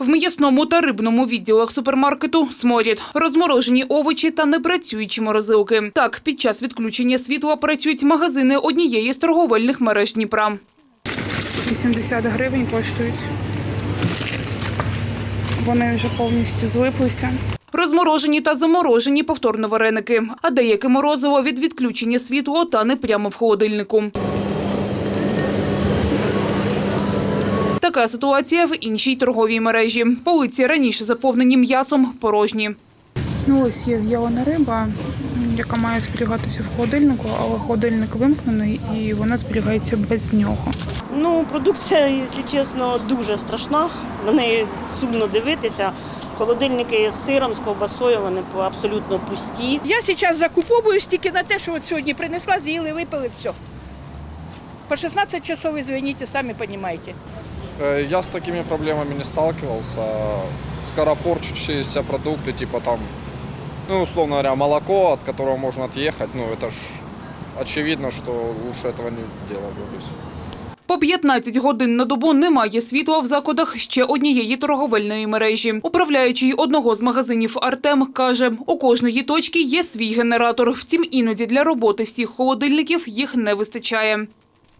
В м'ясному та рибному відділах супермаркету сморід, розморожені овочі та непрацюючі морозилки. Так, під час відключення світла працюють магазини однієї з торговельних мереж Дніпра. 80 гривень коштують. Вони вже повністю злиплися. Розморожені та заморожені повторно вареники, а деяке морозиво від відключення світла тане прямо в холодильнику. Така ситуація в іншій торговій мережі. Полиці раніше заповнені м'ясом, порожні. Ну ось є в'ялена риба, яка має зберігатися в холодильнику, але холодильник вимкнений і вона зберігається без нього. Ну, продукція, якщо чесно, дуже страшна. На неї сумно дивитися. Холодильники з сиром, з ковбасою, вони абсолютно пусті. Я зараз закуповуюсь тільки на те, що от сьогодні принесла, з'їли, випили, все. По 16 часов, извините, самі розумієте. Э, Я с такими проблемами не сталкивался. Скоропорчащиеся продукты, типа там, ну, условно говоря, молоко, от которого можно отъехать, ну, это ж очевидно, что лучше этого не делать. вот и всё. По 15 годин на добу немає світла в закладах ще однієї торговельної мережі. Управляючий одного з магазинів Артем каже, у кожної точки є свій генератор. Втім, іноді для роботи всіх холодильників їх не вистачає.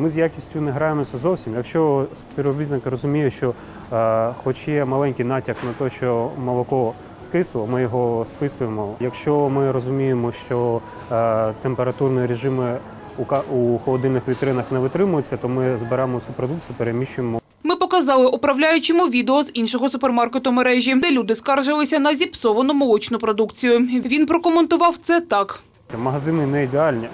Ми з якістю не граємося зовсім. Якщо співробітник розуміє, що е, хоч є маленький натяк на те, що молоко скисло, ми його списуємо. Якщо ми розуміємо, що е, температурні режими у, у холодильних вітринах не витримуються, то ми збираємо цю продукцію, переміщуємо Ми показали управляючому відео з іншого супермаркету мережі, де люди скаржилися на зіпсовану молочну продукцію. Він прокоментував це так. Магазини не ідеальні,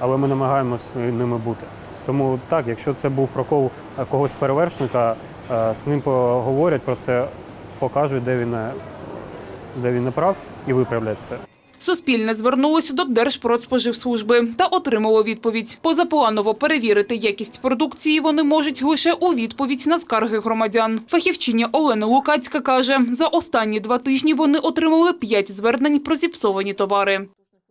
але ми намагаємося ними бути. Тому так, якщо це був прокол е, когось перевершника, е, з ним поговорять про це, покажуть, де він, не- де він не прав, і виправлять це. Суспільне звернулося до Держпродспоживслужби та отримало відповідь. Позапланово перевірити якість продукції вони можуть лише у відповідь на скарги громадян. Фахівчиня Олена Лукацька каже, за останні два тижні вони отримали п'ять звернень про зіпсовані товари.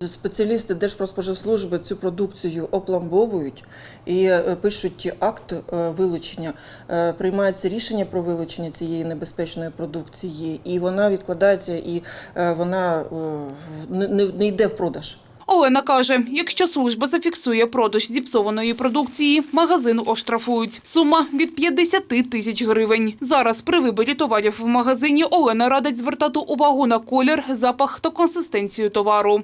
Спеціалісти Держпродспоживслужби цю продукцію опламбовують і е, пишуть акт е, вилучення, Е, приймається рішення про вилучення цієї небезпечної продукції, і вона відкладається і вона не йде в продаж. Олена каже, якщо служба зафіксує продаж зіпсованої продукції, магазин оштрафують. Сума від 50 тисяч гривень. Зараз при виборі товарів в магазині Олена радить звертати увагу на колір, запах та консистенцію товару.